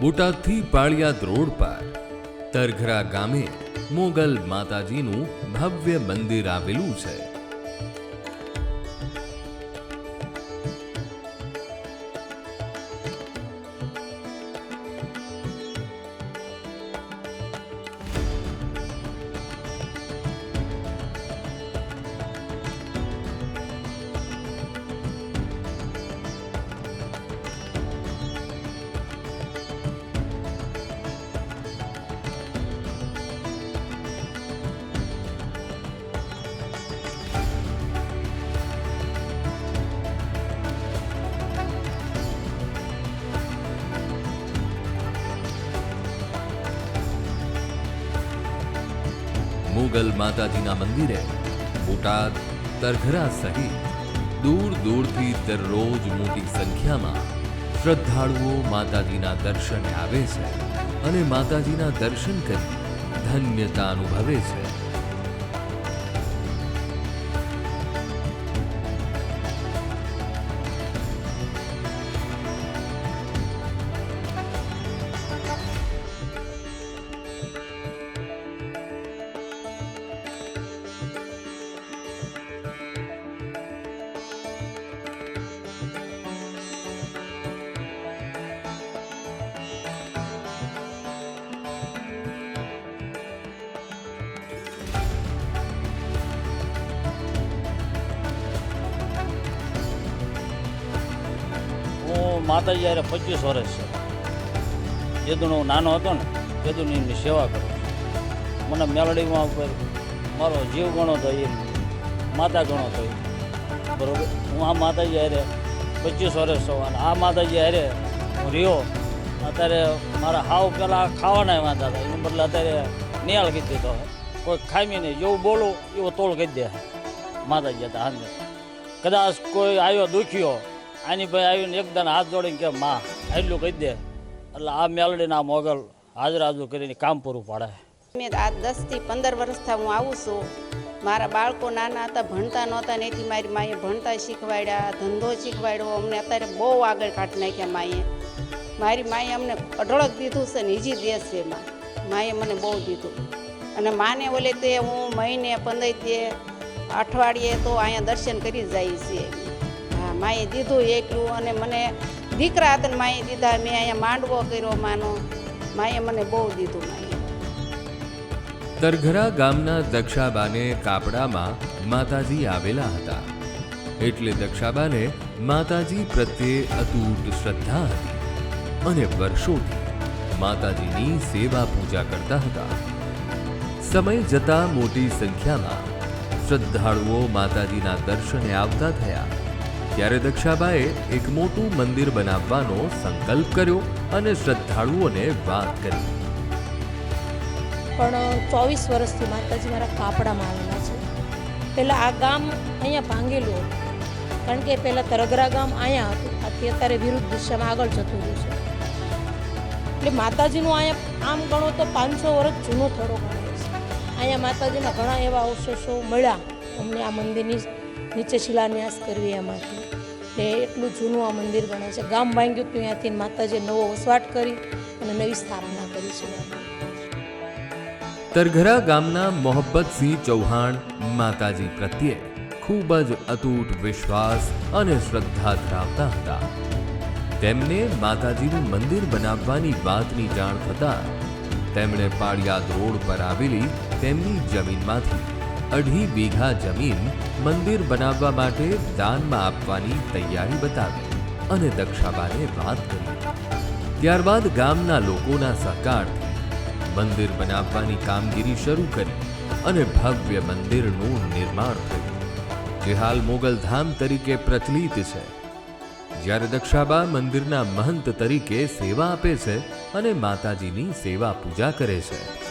બોટાદથી Paliyad road પર તરઘરા ગામે મોગલ માતાજીનું ભવ્ય મંદિર આવેલું છે. મુગલ માતાજીના મંદિરે બોટાદ, તરઘરા સહિત દૂર દૂરથી દરરોજ મોટી સંખ્યામાં શ્રદ્ધાળુઓ માતાજીના દર્શને આવે છે અને માતાજીના દર્શન કરી ધન્યતા અનુભવે છે. માતાજી યારે પચીસ વર્ષ છે જેદુનો હું નાનો હતો ને જેદુની એમની સેવા કરું મને મેલડીમાં મારો જીવ ગણો એ માતા ગણો થયો બરાબર બરોબર? હું આ માતાજી હારે પચીસ વર્ષ છો અને આ માતાજી હારે હું રહ્યો. અત્યારે મારા હાવ પહેલાં ખાવાના વાંધા હતા એના બદલે અત્યારે નિયાળ કીધી તો કોઈ ખામી નહીં. જેવું બોલું, એવો તોલ કહી દે. માતાજી હતા હા કદાચ કોઈ આવ્યો દુખ્યો આની ભાઈ આવીને એકદમ હાથ જોડીને કે, માં એટલું કહી દે. એટલે આ મેલડીના મોગલ હાજરાજુ કરીને કામ પૂરું પાડે. મેં આ દસથી પંદર વર્ષથી હું આવું છું. મારા બાળકો નાના હતા, ભણતા નહોતા એથી મારી માએ ભણતા શીખવાડ્યા, ધંધો શીખવાડ્યો. અમને અત્યારે બહુ આગળ કાઢી નાખ્યા માએ. મારી માએ અમને અઢળક દીધું છે ને હજી દેશ છે માં માએ મને બહુ દીધું. અને માને ઓલે તે હું મહિને પંદર તે અઠવાડિયે તો અહીંયા દર્શન કરી જાય હા માએ દીધું એટલું અને મને દીકરા હતા માએ દીધા, મેં અહીંયા માંડવો કર્યો માનો. માએ મને બહુ દીધું માએ. તરઘરા ગામના દક્ષાબાને કાપડામાં માતાજી આવેલા હતા. એટલે દક્ષાબાને માતાજી પ્રત્યે અતૂટ શ્રદ્ધા હતી અને વર્ષોથી માતાજીની સેવા પૂજા કરતા હતા. સમય જતા મોટી સંખ્યામાં શ્રદ્ધાળુઓ માતાજીના દર્શને આવતા થયા. ત્યારે દક્ષાબાએ એક મોટું મંદિર બનાવવાનો સંકલ્પ કર્યો અને શ્રદ્ધાળુઓને વાત કરી. પણ ચોવીસ વર્ષથી માતાજી મારા કાપડામાં આવેલા છે. પહેલાં આ ગામ અહીંયા ભાંગેલું હતું. કારણ કે પહેલાં તરગરા ગામ અહીંયા હતું. આથી અત્યારે વિરુદ્ધ દિશામાં આગળ જતું રહ્યું છે. એટલે માતાજીનું અહીંયા આમ ગણો તો પાંચસો વર્ષ જૂનો થોડો ગણાય છે. અહીંયા માતાજીના ઘણા એવા અવશેષો મળ્યા. અમને આ મંદિરની નીચે શિલાન્યાસ કરવી એમાંથી. એટલે એટલું જૂનું આ મંદિર બને છે. ગામ ભાંગ્યું હતું ત્યાંથી માતાજીએ નવો વસવાટ કરી અને નવી સ્થાપના કરી છે. તરઘરા ગામના મોહબ્બતસિંહ ચૌહાણ માતાજી પ્રત્યે ખૂબ જ અતૂટ વિશ્વાસ અને શ્રદ્ધા ધરાવતા હતા. તેમને માતાજીનું મંદિર બનાવવાની વાતની જાણ થતાં તેમણે પાળિયાદ રોડ પર આવેલી તેમની જમીનમાંથી અઢી વીઘા જમીન મંદિર બનાવવા માટે દાનમાં આપવાની તૈયારી બતાવી અને દક્ષાબાને વાત કરી. ત્યારબાદ ગામના લોકોના સહકારથી મંદિર બનાવવાની કામગીરી શરૂ કરી અને ભવ્ય મંદિરનું નિર્માણ થયું. જે હાલ મોગલધામ તરીકે પ્રચલિત છે. જ્યારે દક્ષાબા મંદિરના મહંત તરીકે સેવા આપે છે અને માતાજીની સેવા પૂજા કરે છે.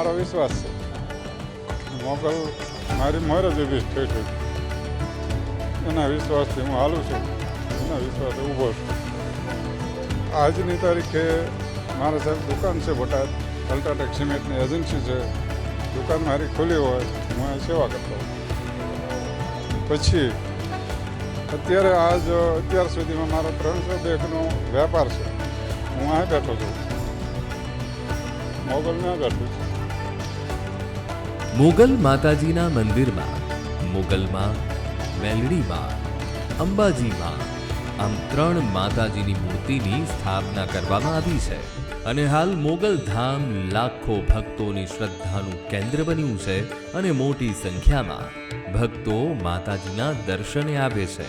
મારો વિશ્વાસ છે. મોગલ મારી મોર જ ઊભી છે એના વિશ્વાસથી હું હાલું છું. એના વિશ્વાસે ઊભો છું. આજની તારીખે મારા સાહેબ દુકાન છે બોટાદ. અલ્ટ્રાટેક સિમેન્ટની એજન્સી છે. દુકાન મારી ખુલ્લી હોય હું સેવા કરતો પછી અત્યારે આજ, અત્યાર સુધીમાં મારો ત્રણસો બેગનો વેપાર છે. હું અહીં બેઠો છું. મોગલ ત્યાં બેઠું છું. મોગલ માતાજીના મંદિરમાં, મોગલમાં મેલડીમાં અંબાજીમાં આમ ત્રણ માતાજીની મૂર્તિની સ્થાપના કરવામાં આવી છે. અને હાલ મોગલ ધામ લાખો ભક્તોની શ્રદ્ધાનું કેન્દ્ર બન્યું છે અને મોટી સંખ્યામાં ભક્તો માતાજીના દર્શને આવે છે.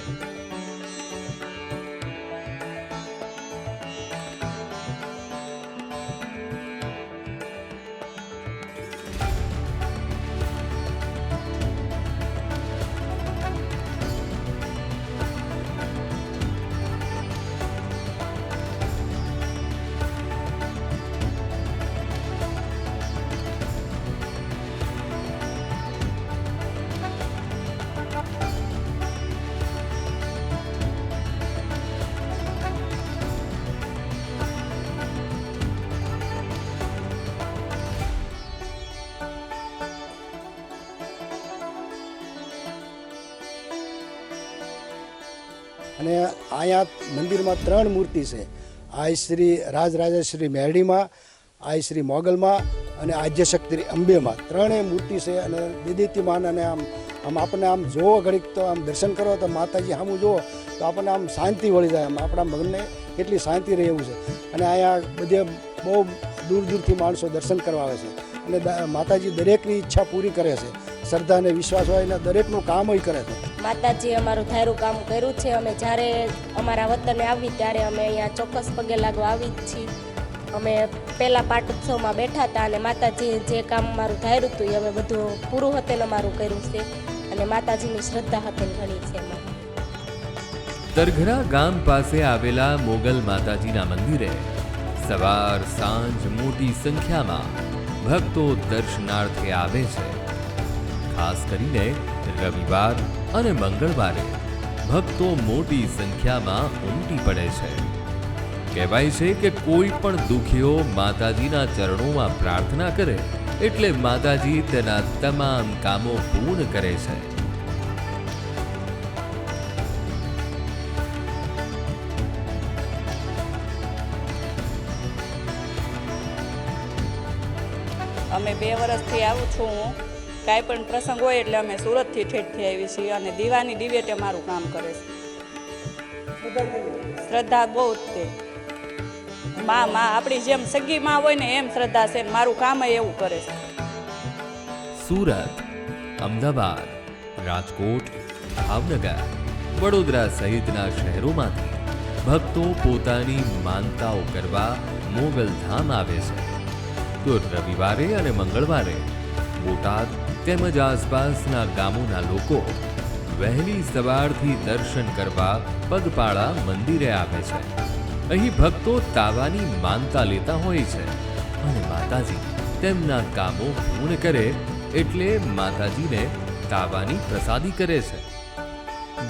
અને અહીંયા મંદિરમાં ત્રણ મૂર્તિ છે. આ શ્રી રાજરાજેશ્રી મેરડીમાં આ શ્રી મોગલમાં અને આદ્યશક્તિ અંબેમાં. ત્રણેય મૂર્તિ છે અને દિદીતીમાન અને આમ આમ આપણને આમ જોવો ઘડીક તો આમ દર્શન કરો તો માતાજી સામું જુઓ તો આપણને આમ શાંતિ વળી જાય. આમ આપણા મગનને કેટલી શાંતિ રહે એવું છે. અને અહીંયા બધે બહુ દૂર દૂરથી માણસો દર્શન કરવા આવે છે. અને માતાજી દરેકની ઈચ્છા પૂરી કરે છે. શ્રદ્ધા અને વિશ્વાસ હોય અને દરેકનું કામ હોય કરે છે. માતાજીએ અમારું ધાર્યું કામ કર્યું છે. અમે જ્યારે અમારા વતને આવી ત્યારે અમે અહીંયા ચોક્કસ પગે લાગવા આવી જ છીએ. અમે પહેલાં પાટોત્સવમાં બેઠા હતા અને માતાજીએ જે કામ અમારું ધાર્યું હતું એ અમે બધું પૂરું હતેલ અમારું કર્યું છે અને માતાજીની શ્રદ્ધા હતેલ ઘણી છે એમાં. ગામ પાસે આવેલા મોગલ માતાજીના મંદિરે સવાર સાંજ મોટી સંખ્યામાં ભક્તો દર્શનાર્થે આવે છે. ખાસ કરીને રવિવાર અને મંગળવારે. ભક્તો મોટી સંખ્યામાં ઉમટી પડે છે. કહેવાય છે કે કોઈ પણ દુખીઓ માતાજીના ચરણોમાં પ્રાર્થના કરે એટલે માતાજી તેના તમામ કામો પૂર્ણ કરે છે. અમે બે વર્ષથી આવું છું હું. કાંઈ પણ પ્રસંગ હોય એટલે અમે સુરતથી ઠેઠથી આવી છીએ અને દીવાની દિવેટે મારું કામ કરે છે. શ્રદ્ધા બહુ જ તે માં માં, આપણી જેમ સગી માં હોય ને એમ શ્રદ્ધા છે મારું કામ એવું કરે છે. સુરત, અમદાવાદ, રાજકોટ, ભાવનગર, વડોદરા સહિતના શહેરોમાંથી ભક્તો પોતાની માનતાઓ કરવા મોગલધામ આવે છે. તો રવિવારે અને મંગળવારે બોટાદ તેમજ આસપાસના ગામોના લોકો વહેલી સવારથી દર્શન કરવા પગપાળા મંદિરે આવે છે. અહીં ભક્તો તાવાની માનતા લેતા હોય છે અને માતાજી તેમના કામો પૂર્ણ કરે એટલે માતાજીને તાવાની પ્રસાદી કરે છે.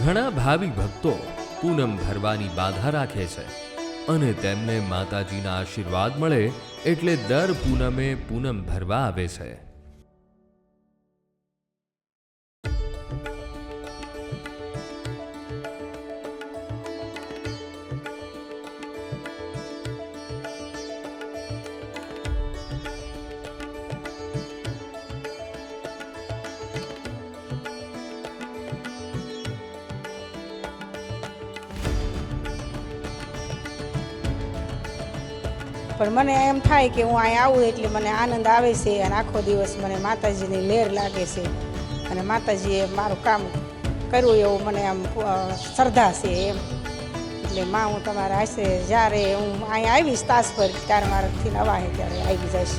ઘણા ભાવિ ભક્તો પૂનમ ભરવાની બાધા રાખે છે અને તેમને માતાજીના આશીર્વાદ મળે એટલે દર પૂનમે પૂનમ ભરવા આવે છે. પણ મને એમ થાય કે હું અહીં આવું એટલે મને આનંદ આવે છે અને આખો દિવસ મને માતાજીની લહેર લાગે છે. અને માતાજીએ મારું કામ કર્યું એવું મને આમ શ્રદ્ધા છે એમ. એટલે માં, હું તમારા હશે જ્યારે હું અહીંયા આવીશ તાસ પર, ત્યારે મારાથી નવા ત્યારે આવી જઈશ.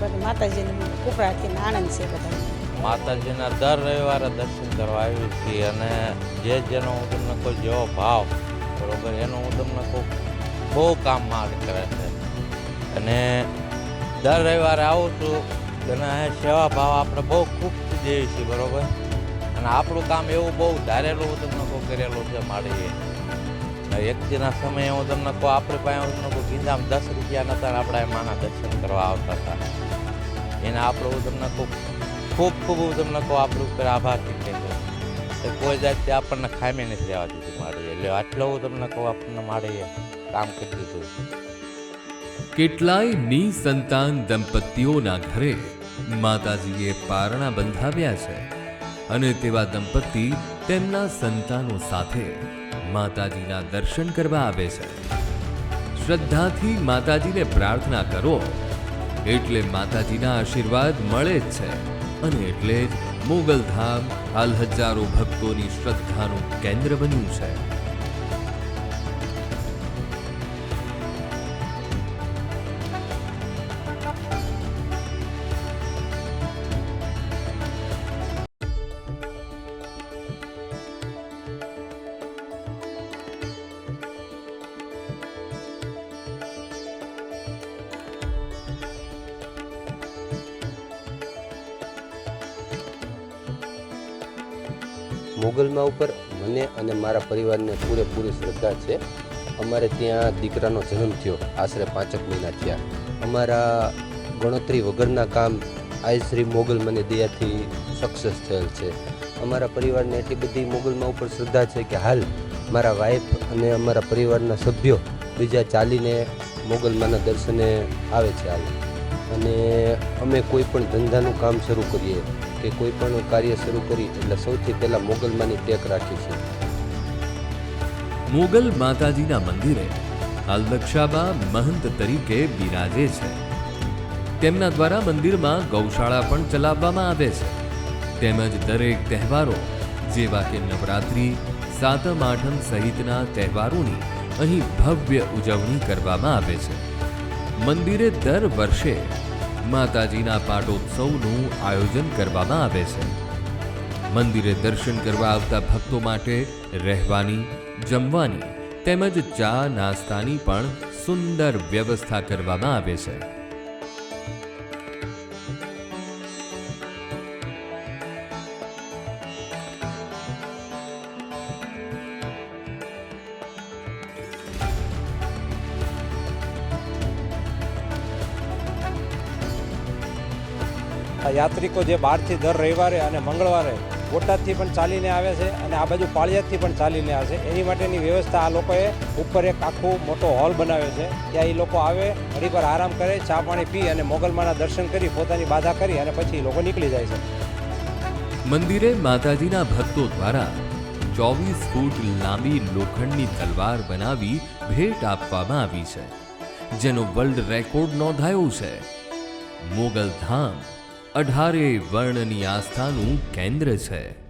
બધું માતાજીની કૃપાથી આનંદ છે બધા માતાજીના દર રવિવારે દર્શન કરવા આવી છીએ અને જે જેનો હું તમને કોઈ જેવો ભાવ, બરોબર, એનો હું તમને ખૂબ બહુ કામ માલ કરે છે. અને દર રવિવારે આવું છું અને સેવા ભાવ આપણે બહુ ખૂબ જઈએ છીએ બરોબર? અને આપણું કામ એવું બહુ ધારેલું હું તમને કહું, કરેલું છે મારી. વ્યક્તિના સમયે હું તમને કહું, આપણી પાસે હું તમને કહું, ગીંજામ દસ રૂપિયા નતા આપણે માના દર્શન કરવા આવતા હતા. એને આપણે હું તમને કહું, ખૂબ ખૂબ હું તમને કહું, આપણું ઉપર આભાર કે કોઈ જાતથી આપણને ખામી નથી રહેવા દીધી મારી. એટલે આટલો હું તમને કહું, આપણને મારી કામ કરી દીધું. કેટલાય નિસંતાન દંપતીઓના ઘરે માતાજીએ પારણા બંધાવ્યા છે અને તેવા દંપતી તેમના સંતાનો સાથે માતાજીના દર્શન કરવા આવે છે. શ્રદ્ધાથી માતાજીને પ્રાર્થના કરો, એટલે માતાજીના આશીર્વાદ મળે જ છે અને એટલે જ મોગલધામ, હાલ હજારો ભક્તોની શ્રદ્ધાનું કેન્દ્ર બન્યું છે. મોગલમાં ઉપર મને અને મારા પરિવારને પૂરેપૂરી શ્રદ્ધા છે. અમારે ત્યાં દીકરાનો જન્મ થયો, આશરે પાંચક મહિના થયા. અમારા ગણતરી વગરના કામ આઈ શ્રી મોગલ મને દયાથી સક્સેસ થયેલ છે. અમારા પરિવારને એટલી બધી મોગલમાં ઉપર શ્રદ્ધા છે કે હાલ મારા વાઈફ અને અમારા પરિવારના સભ્યો બીજા ચાલીને મોગલમાના દર્શને આવે છે હાલ. અને અમે કોઈ પણ ધંધાનું કામ શરૂ કરીએ કે કોઈ પણ કાર્ય શરૂ કરી એટલે સૌથી પહેલાં મોગલમાંની ટેક રાખી છે મોગલ માતાજીના મંદિરે હાલ મહંત તરીકે બિરાજે છે. તેમના દ્વારા મંદિરમાં ગૌશાળા પણ ચલાવવામાં આવે છે. તેમજ દરેક તહેવારો, જેવા કે નવરાત્રિ, સાતમ, આઠમ સહિતના તહેવારોની અહીં ભવ્ય ઉજવણી કરવામાં આવે છે. મંદિરે દર વર્ષે માતાજીના પાટોત્સવનું આયોજન કરવામાં આવે છે. મંદિરે દર્શન કરવા આવતા ભક્તો માટે રહેવાની, જમવાની તેમજ ચા નાસ્તાની પણ સુંદર વ્યવસ્થા કરવામાં આવે છે. યાત્રિકો જે બહારથી દર રવિવારે અને મંગળવારે બોટાદથી પણ ચાલીને આવે છે અને આ બાજુ પાળિયાદથી પણ ચાલીને આવે છે. એની માટેની વ્યવસ્થા આ લોકોએ ઉપર એક આખો મોટો હોલ બનાવ્યો છે. ત્યાં એ લોકો આવે, ઘડી આરામ કરે, ચા પાણી પી અને મોગલમાના દર્શન કરી પોતાની બાધા કરી અને પછી એ લોકો નીકળી જાય છે. મંદિરે માતાજીના ભક્તો દ્વારા ચોવીસ ફૂટ લાંબી લોખંડની તલવાર બનાવી ભેટ આપવામાં આવી છે, જેનો વર્લ્ડ રેકોર્ડ નોંધાયો છે. મોગલ ધામ અઢારે વર્ણની આસ્થાનું કેન્દ્ર છે.